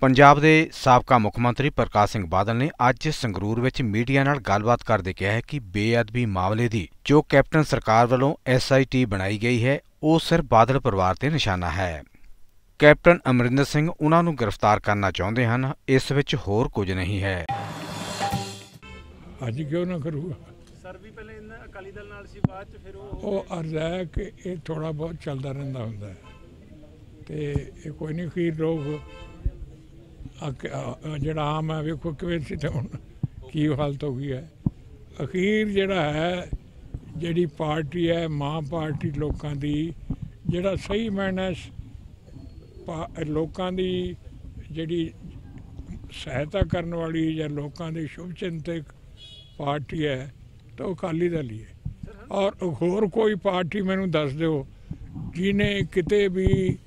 ਪੰਜਾਬ ਦੇ ਸਾਬਕਾ ਮੁੱਖ ਮੰਤਰੀ ਪ੍ਰਕਾਸ਼ ਸਿੰਘ ਬਾਦਲ ਨੇ ਅੱਜ ਸੰਗਰੂਰ ਵਿੱਚ ਮੀਡੀਆ ਨਾਲ ਗੱਲਬਾਤ ਕਰਦੇ ਕਿਹਾ ਹੈ ਕਿ ਬੇਅਦਬੀ ਮਾਮਲੇ ਦੀ ਜੋ ਕੈਪਟਨ ਸਰਕਾਰ ਵੱਲੋਂ ਐਸਆਈਟੀ ਬਣਾਈ ਗਈ ਹੈ ਉਹ ਸਿਰਫ ਬਾਦਲ ਪਰਿਵਾਰ ਤੇ ਨਿਸ਼ਾਨਾ ਹੈ। ਕੈਪਟਨ ਅਮਰਿੰਦਰ ਸਿੰਘ ਉਹਨਾਂ ਨੂੰ ਗ੍ਰਿਫਤਾਰ ਕਰਨਾ ਚਾਹੁੰਦੇ ਹਨ ਇਸ ਵਿੱਚ ਹੋਰ ਕੁਝ ਨਹੀਂ ਹੈ। ਅੱਜ ਕਿਉਂ ਨਾ ਕਰੂਗਾ? ਸਰ ਵੀ ਪਹਿਲੇ ਇਹਨਾਂ ਅਕਾਲੀ ਦਲ ਨਾਲ ਸੀ ਬਾਅਦ ਚ ਫਿਰ ਉਹ ਉਹ ਅਰਜ਼ ਹੈ ਕਿ ਇਹ ਥੋੜਾ ਬਹੁਤ ਚੱਲਦਾ ਰਹਿੰਦਾ ਹੁੰਦਾ ਹੈ। ਤੇ ਇਹ ਕੋਈ ਨਹੀਂ ਖੀਰ ਲੋਕ ਜਿਹੜਾ ਆਮ ਹੈ, ਵੇਖੋ ਕਿਵੇਂ ਸੀ ਤੇ ਹੁਣ ਕੀ ਹਾਲਤ ਹੋ ਗਈ ਹੈ। ਅਖੀਰ ਜਿਹੜਾ ਹੈ, ਜਿਹੜੀ ਪਾਰਟੀ ਹੈ, ਮਾਂ ਪਾਰਟੀ ਲੋਕਾਂ ਦੀ, ਜਿਹੜਾ ਸਹੀ ਮੈਨਸ ਪਾ- ਲੋਕਾਂ ਦੀ ਜਿਹੜੀ ਸਹਾਇਤਾ ਕਰਨ ਵਾਲੀ ਜਾਂ ਲੋਕਾਂ ਦੀ ਸ਼ੁਭ ਚਿੰਤਕ ਪਾਰਟੀ ਹੈ, ਤਾਂ ਉਹ ਅਕਾਲੀ ਦਲ ਹੀ ਹੈ। ਔਰ ਹੋਰ ਕੋਈ ਪਾਰਟੀ ਮੈਨੂੰ ਦੱਸ ਦਿਓ, ਜਿਹਨੇ ਕਿਤੇ ਵੀ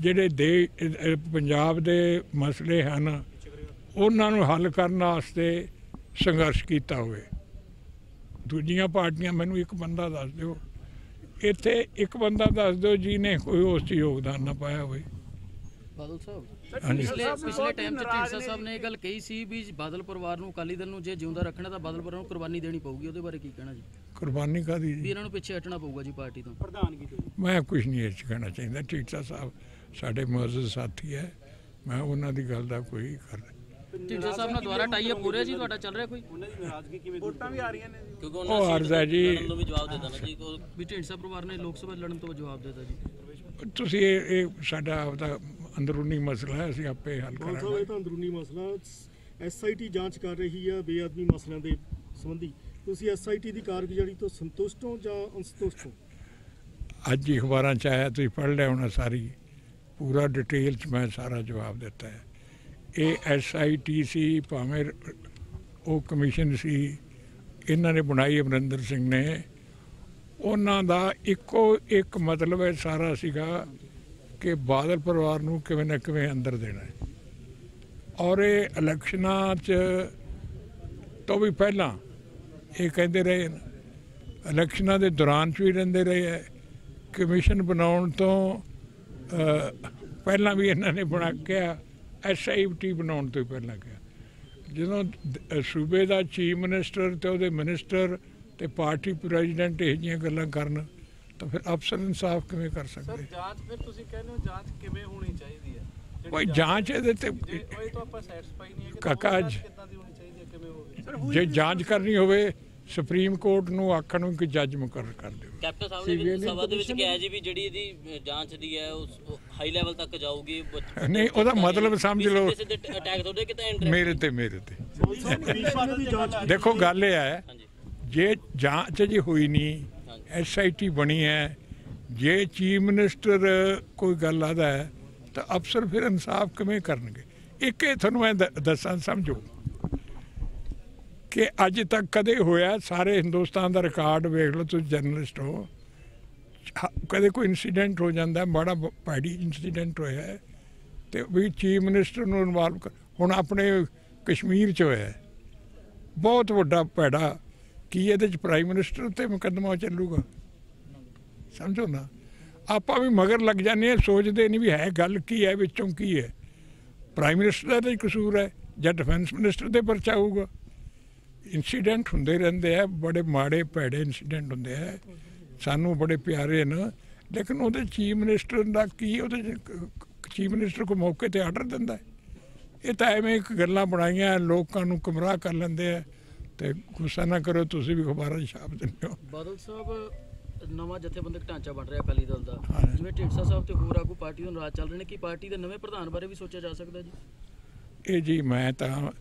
ਜਿਹੜੇ ਦੇ ਪੰਜਾਬ ਦੇ ਮਸਲੇ ਹਨ ਉਹਨਾਂ ਨੂੰ ਹੱਲ ਕਰਨ ਵਾਸਤੇ ਸੰਘਰਸ਼ ਕੀਤਾ ਹੋਵੇ। ਦੂਜੀਆਂ ਪਾਰਟੀਆਂ ਮੈਨੂੰ ਇੱਕ ਬੰਦਾ ਦੱਸ ਦਿਓ। ਇੱਥੇ ਇੱਕ ਬੰਦਾ ਦੱਸ ਦਿਓ ਜਿਹਨੇ ਕੋਈ ਉਸ 'ਚ ਯੋਗਦਾਨ ਨਾ ਪਾਇਆ ਹੋਵੇ। ਬਾਦਲ ਸਾਹਿਬ? ਹਾਂਜੀ। ਪਿਛਲੇ ਟਾਈਮ 'ਚ ਢੀਂਡਸਾ ਨੇ ਸਾਹਿਬ ਨੇ। ਇਹ ਗੱਲ ਕਹੀ ਸੀ ਵੀ ਬਾਦਲ ਪਰਿਵਾਰ ਨੂੰ ਅਕਾਲੀ ਦਲ ਨੂੰ ਜੇ ਜਿਉਂਦਾ ਰੱਖਣਾ ਤਾਂ ਬਾਦਲ ਪਰਿਵਾਰ ਨੂੰ ਕੁਰਬਾਨੀ ਦੇਣੀ ਪਊਗੀ। ਉਹਦੇ ਬਾਰੇ ਕੀ ਕਹਿਣਾ ਜੀ? ਕੁਰਬਾਨੀ ਕਾਦੀ ਵੀ ਇਹਨਾਂ ਨੂੰ ਪਿੱਛੇ ਹਟਣਾ ਪਊਗਾ ਜੀ ਪਾਰਟੀ ਤੋਂ। ਪ੍ਰਧਾਨਗੀ ਤੋਂ ਮੈਂ ਕੁਝ ਨਹੀਂ ਇਹ 'ਚ ਕਹਿਣਾ ਚਾਹੁੰਦਾ ਟੀਚਾ ਸਾਹਿਬ ਸਾਡੇ ਮੁਅੱਜ਼ਜ਼ ਸਾਥੀ ਹੈ ਮੈਂ ਉਹਨਾਂ ਦੀ ਗੱਲ ਦਾ ਕੋਈ ਕਰ ਢੀਂਡਸਾ ਸਾਹਿਬ ਨਾਲ ਦੁਬਾਰਾ ਟਾਈ ਅਪ ਹੋ ਰਿਹਾ ਜੀ ਤੁਹਾਡਾ ਚੱਲ ਰਿਹਾ ਕੋਈ? ਉਹਨਾਂ ਦੀ ਨਾਰਾਜ਼ਗੀ ਕਿਵੇਂ ਵੋਟਾਂ ਵੀ ਆ ਰਹੀਆਂ ਨੇ ਜੀ। ਕਿਉਂਕਿ ਉਹ ਅਰਜ਼ ਹੈ ਜੀ। ਨੂੰ ਵੀ ਜਵਾਬ ਦੇ ਦੇਣਾ ਜੀ ਉਹ ਵੀ ਢੀਂਡਸਾ ਪਰਿਵਾਰ ਨੇ ਲੋਕ ਸਭਾ ਲੜਨ ਤੋਂ ਜਵਾਬ ਦਿੱਤਾ ਜੀ। ਤੁਸੀਂ ਇਹ ਇਹ ਸਾਡਾ ਆਪਦਾ ਅੰਦਰੂਨੀ ਮਸਲਾ ਹੈ ਅਸੀਂ ਆਪੇ ਹੱਲ ਮਾਨ ਸਾਹਿਬ ਕਰਾਂਗੇ ਇਹ ਤਾਂ ਅੰਦਰੂਨੀ ਮਸਲਾ ਐਸਆਈਟੀ ਜਾਂਚ ਕਰ ਰਹੀ ਹੈ ਬੇਅਦਬੀ ਮਸਲਿਆਂ ਦੇ ਸੰਬੰਧੀ। ਤੁਸੀਂ ਐਸਆਈਟੀ ਦੀ ਕਾਰਗੁਜ਼ਾਰੀ ਤੋਂ ਸੰਤੁਸ਼ਟ ਹੋ ਜਾਂ ਅਸੰਤੁਸ਼ਟ ਹੋ? ਅੱਜ ਹੀ ਅਖਬਾਰਾਂ ਚ ਆਇਆ, ਤੁਸੀਂ ਪੜ੍ਹ ਲਿਆ ਹੋਣਾ ਸਾਰੀ, ਪੂਰਾ ਡਿਟੇਲ ਚ ਮੈਂ ਸਾਰਾ ਜਵਾਬ ਦਿੱਤਾ ਹੈ। ਇਹ ਐਸਆਈਟੀ ਸੀ ਭਾਵੇਂ ਉਹ ਕਮਿਸ਼ਨ ਸੀ, ਇਹਨਾਂ ਨੇ ਬਣਾਈ, ਅਮਰਿੰਦਰ ਸਿੰਘ ਨੇ। ਉਹਨਾਂ ਦਾ ਇੱਕੋ ਇੱਕ ਮਤਲਬ ਹੈ ਸਾਰਾ ਸੀਗਾ ਕਿ ਬਾਦਲ ਪਰਿਵਾਰ ਨੂੰ ਕਿਵੇਂ ਨਾ ਕਿਵੇਂ ਅੰਦਰ ਦੇਣਾ ਹੈ। ਔਰ ਇਹ ਇਲੈਕਸ਼ਨਾਂ 'ਚ ਤੋਂ ਵੀ ਪਹਿਲਾਂ ਇਹ ਕਹਿੰਦੇ ਰਹੇ ਇਲੈਕਸ਼ਨਾਂ ਦੇ ਦੌਰਾਨ 'ਚ ਵੀ ਰਹਿੰਦੇ ਰਹੇ ਹੈ। ਕਮਿਸ਼ਨ ਬਣਾਉਣ ਤੋਂ ਪਹਿਲਾਂ ਵੀ ਇਹਨਾਂ ਨੇ ਬਣਾ ਕਿਹਾ ਐਸਆਈਟੀ ਬਣਾਉਣ ਤੋਂ ਪਹਿਲਾਂ ਕਿਹਾ। ਜਦੋਂ ਸੂਬੇ ਦਾ ਚੀਫ ਮਿਨਿਸਟਰ ਤੇ ਉਹਦੇ ਮਿਨਿਸਟਰ ਤੇ ਪਾਰਟੀ ਪ੍ਰੈਜ਼ੀਡੈਂਟ ਇਹ ਜਿਹੀਆਂ ਗੱਲਾਂ ਕਰਨ ਤਾਂ ਫਿਰ ਅਫਸਰ ਇਨਸਾਫ ਕਿਵੇਂ ਕਰ ਸਰ ਸਕਦੇ? ਜਾਂਚ ਫਿਰ ਤੁਸੀਂ ਕਹਿੰਦੇ ਹੋ ਜਾਂਚ ਕਿਵੇਂ ਹੋਣੀ ਚਾਹੀਦੀ ਹੈ? ਕੋਈ ਜਾਂਚ ਇਹਦੇ ਤੇ ਉਹ ਤਾਂ ਆਪਾਂ ਸੈਟੀਸਫਾਈ ਨਹੀਂ ਹੈ ਕਿ ਕਾਕਾ ਜੀ। ਕਿੱਦਾਂ ਦੀ ਹੋਣੀ ਚਾਹੀਦੀ ਹੈ ਕਿਵੇਂ ਹੋਵੇ? ਜੇ ਜਾਂਚ ਕਰਨੀ ਹੋਵੇ ਸੁਪਰੀਮ ਕੋਰਟ ਨੂੰ ਆਖਣ ਨੂੰ ਕਿ ਜੱਜ ਮੁਕਰਰ ਕਰ ਦਿਓ। ਕੈਪਟਨ ਸਾਹਿਬ ਨੇ ਵੀ ਸਭਾ ਦੇ ਵਿੱਚ ਕਿਹਾ ਜੀ ਵੀ ਜਿਹੜੀ ਇਹਦੀ ਜਾਂਚ ਦੀ ਹੈ ਉਸ ਹਾਈ ਲੈਵਲ ਤੱਕ ਜਾਊਗੀ। ਨਹੀਂ ਉਹਦਾ ਮਤਲਬ ਸਮਝ ਲਓ। ਅਟੈਕ ਤੁਹਾਡੇ ਕਿਤੇ ਮੇਰੇ ਤੇ ਮੇਰੇ ਤੇ। ਦੇਖੋ ਗੱਲ ਇਹ ਹੈ ਜੇ ਜਾਂਚ ਜੀ ਹੋਈ ਨਹੀਂ। ਐਸਆਈਟੀ ਬਣੀ ਹੈ ਜੇ ਚੀਫ ਮਿਨਿਸਟਰ ਕੋਈ ਗੱਲ ਆਦਾ ਹੈ ਤਾਂ ਅਫਸਰ ਫਿਰ ਇਨਸਾਫ ਕਿਵੇਂ ਕਰਨਗੇ? ਇੱਕ ਇਹ ਤੁਹਾਨੂੰ ਮੈਂ ਦੱਸਾਂ ਸਮਝੋ। ਕਿ ਅੱਜ ਤੱਕ ਕਦੇ ਹੋਇਆ ਸਾਰੇ ਹਿੰਦੁਸਤਾਨ ਦਾ ਰਿਕਾਰਡ ਵੇਖ ਲਓ ਤੁਸੀਂ ਜਰਨਲਿਸਟ ਹੋ। ਕਦੇ ਕੋਈ ਇਨਸੀਡੈਂਟ ਹੋ ਜਾਂਦਾ ਹੈ, ਮਾੜਾ ਬ- ਭੈੜੀ ਇਨਸੀਡੈਂਟ ਹੋਇਆ ਹੈ, ਤੇ ਵੀ ਚੀਫ ਮਿਨਿਸਟਰ ਨੂੰ ਇਨਵੋਲਵ ਹੁਣ ਆਪਣੇ ਕਸ਼ਮੀਰ ਚ ਹੋਇਆ ਬਹੁਤ ਵੱਡਾ ਭੈੜਾ ਕੀ ਇਹਦੇ ਚ ਪ੍ਰਾਈਮ ਮਿਨਿਸਟਰ ਤੇ ਮੁਕੱਦਮਾ ਚੱਲੂਗਾ? ਸਮਝੋ ਨਾ। ਆਪਾਂ ਵੀ ਮਗਰ ਲੱਗ ਜਾਂਦੇ ਹਾਂ ਸੋਚਦੇ ਨਹੀਂ ਵੀ ਹੈ ਗੱਲ ਕੀ ਹੈ ਵਿੱਚੋਂ ਕੀ ਹੈ। ਪ੍ਰਾਈਮ ਮਿਨਿਸਟਰ ਦਾ ਤਾਂ ਹੀ ਕਸੂਰ ਹੈ ਜਾਂ ਡਿਫੈਂਸ ਮਿਨਿਸਟਰ ਦੇ ਪਰਚਾ ਹੋਊਗਾ। ਇਨਸੀਡੈਂਟ ਹੁੰਦੇ ਰਹਿੰਦੇ ਆ ਬੜੇ ਮਾੜੇ ਭੈੜੇ ਇਨਸੀਡੈਂਟ ਹੁੰਦੇ ਆ। ਸਾਨੂੰ ਬੜੇ ਪਿਆਰੇ ਨੇ। ਲੇਕਿਨ ਉਹਦੇ ਚੀਫ ਮਿਨਿਸਟਰ ਦਾ ਕੀ ਉਹਦੇ ਚੀਫ ਮਿਨਿਸਟਰ ਕੋ ਮੌਕੇ ਤੇ ਆਰਡਰ ਦਿੰਦਾ ਇਹ ਤਾਂ ਐਵੇਂ ਇੱਕ ਗੱਲਾਂ ਬਣਾਈਆਂ ਲੋਕਾਂ ਨੂੰ ਗੁੰਮਰਾਹ ਕਰ ਲੈਂਦੇ ਆ। ਤੇ ਗੁੱਸਾ ਨਾ ਕਰੋ ਤੁਸੀਂ ਵੀ ਅਖਬਾਰਾਂ 'ਚ ਛਾਪ ਦਿੰਦੇ ਹੋ। ਬਾਦਲ ਸਾਹਿਬ ਨਵਾਂ ਜਥੇਬੰਦਕ ਢਾਂਚਾ ਬਣ ਰਿਹਾ ਅਕਾਲੀ ਦਲ ਦਾ। ਜਿਵੇਂ ਢੀਂਡਸਾ ਸਾਹਿਬ ਤੇ ਹੋਰ ਆਗੂ ਪਾਰਟੀ ਤੋਂ ਨਾਰਾਜ਼ ਚੱਲ ਰਹੇ ਨੇ ਕੀ ਪਾਰਟੀ ਦੇ ਨਵੇਂ ਪ੍ਰਧਾਨ ਬਾਰੇ ਵੀ ਸੋਚਿਆ ਜਾ ਸਕਦਾ ਜੀ? ਇਹ ਜੀ ਮੈਂ ਤਾਂ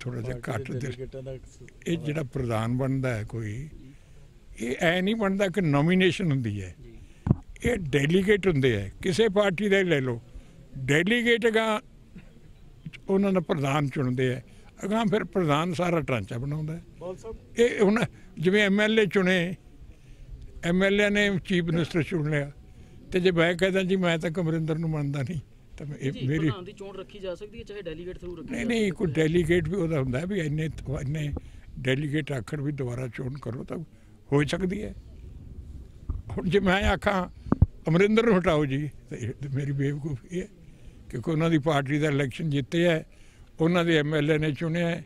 ਥੋੜਾ ਜਿਹਾ ਘੱਟ ਦੇ ਇਹ ਜਿਹੜਾ ਪ੍ਰਧਾਨ ਬਣਦਾ ਹੈ ਕੋਈ ਇਹ ਐ ਨਹੀਂ ਬਣਦਾ ਕਿ ਨੋਮੀਨੇਸ਼ਨ ਹੁੰਦੀ ਹੈ। ਇਹ ਡੈਲੀਗੇਟ ਹੁੰਦੇ ਹੈ। ਕਿਸੇ ਪਾਰਟੀ ਦਾ ਲੈ ਲਓ। ਡੈਲੀਗੇਟ ਗਾ ਉਹਨਾਂ ਦਾ ਪ੍ਰਧਾਨ ਚੁਣਦੇ ਹੈ। ਅਗਾਂ ਫਿਰ ਪ੍ਰਧਾਨ ਸਾਰਾ ਢਾਂਚਾ ਬਣਾਉਂਦਾ ਇਹ ਹੁਣ ਜਿਵੇਂ ਐਮਐਲਏ ਚੁਣੇ ਐਮਐਲਏ ਨੇ ਚੀਫ ਮਿਨਿਸਟਰ ਚੁਣ ਲਿਆ। ਤੇ ਜੇ ਮੈਂ ਕਹਿੰਦਾ ਜੀ ਮੈਂ ਤਾਂ ਕਮਰਿੰਦਰ ਨੂੰ ਮੰਨਦਾ ਨਹੀਂ। ਤਾਂ ਇਹ ਮੇਰੀ ਦੀ ਚੋਣ ਰੱਖੀ ਜਾ ਸਕਦੀ ਹੈ ਚਾਹੇ ਡੈਲੀਗੇਟ ਥਰੂ ਰੱਖੀ ਨਹੀਂ ਜਾ ਨਹੀਂ ਕੋਈ। ਡੈਲੀਗੇਟ ਵੀ ਉਹਦਾ ਹੁੰਦਾ ਵੀ ਇੰਨੇ ਇੰਨੇ ਡੈਲੀਗੇਟ ਆਖਰ ਵੀ ਦੁਬਾਰਾ ਚੋਣ ਕਰੋ ਤਾਂ ਹੋ ਸਕਦੀ ਹੈ ਹੁਣ ਜੇ ਮੈਂ ਆਖਾਂ ਅਮਰਿੰਦਰ ਨੂੰ ਹਟਾਓ ਜੀ ਮੇਰੀ ਬੇਵਕੂਫੀ ਹੈ ਕਿਉਂਕਿ ਉਹਨਾਂ ਦੀ ਪਾਰਟੀ ਦਾ ਇਲੈਕਸ਼ਨ ਜਿੱਤਿਆ ਹੈ, ਉਹਨਾਂ ਦੇ ਐਮਐਲਏ ਨੇ ਚੁਣਿਆ ਹੈ,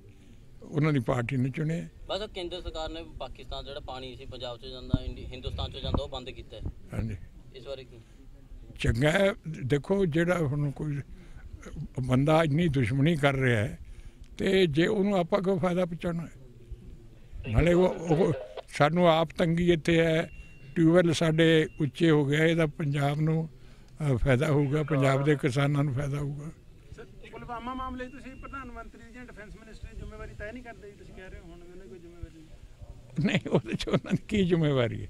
ਉਹਨਾਂ ਦੀ ਪਾਰਟੀ ਨੇ ਚੁਣਿਆ। ਬਸ ਕੇਂਦਰ ਸਰਕਾਰ ਨੇ ਪਾਕਿਸਤਾਨ ਜਿਹੜਾ ਪਾਣੀ ਸੀ ਪੰਜਾਬ 'ਚ ਜਾਂਦਾ ਹਿੰਦੁਸਤਾਨ 'ਚ ਜਾਂਦਾ ਉਹ ਬੰਦ ਕੀਤਾ ਹੈ ਹਾਂਜੀ ਇਸ ਬਾਰੇ ਕੀ ਚੰਗਾ ਹੈ। ਦੇਖੋ ਜਿਹੜਾ ਹੁਣ ਕੋਈ ਬੰਦਾ ਇੰਨੀ ਦੁਸ਼ਮਣੀ ਕਰ ਰਿਹਾ ਹੈ ਤੇ ਜੇ ਉਹਨੂੰ ਆਪਾਂ ਕੋ ਫਾਇਦਾ ਪਹੁੰਚਾਉਣਾ ਹੈ? ਨਾਲੇ ਉਹ ਸਾਨੂੰ ਆਪ ਤੰਗੀ ਇੱਥੇ ਹੈ। ਟਿਊਬਵੈੱਲ ਸਾਡੇ ਉੱਚੇ ਹੋ ਗਏ ਇਹਦਾ ਪੰਜਾਬ ਨੂੰ ਫਾਇਦਾ ਹੋਊਗਾ ਪੰਜਾਬ ਦੇ ਕਿਸਾਨਾਂ ਨੂੰ ਫਾਇਦਾ ਹੋਊਗਾ। ਪੁਲਵਾਮਾ ਮਾਮਲੇ ਤੁਸੀਂ ਪ੍ਰਧਾਨ ਮੰਤਰੀ ਜਾਂ ਡਿਫੈਂਸ ਮਿਨਿਸਟਰ ਦੀ ਜ਼ਿੰਮੇਵਾਰੀ ਤੈਅ ਨਹੀਂ ਕਰਦੇ ਤੁਸੀਂ ਕਹਿ ਰਹੇ ਹੋ ਹੁਣ ਉਹਨਾਂ ਕੋਈ ਜ਼ਿੰਮੇਵਾਰੀ ਨਹੀਂ। ਨਹੀਂ ਉਹਦੇ ਚ ਉਹਨਾਂ ਦੀ ਕੀ ਜ਼ਿੰਮੇਵਾਰੀ ਹੈ?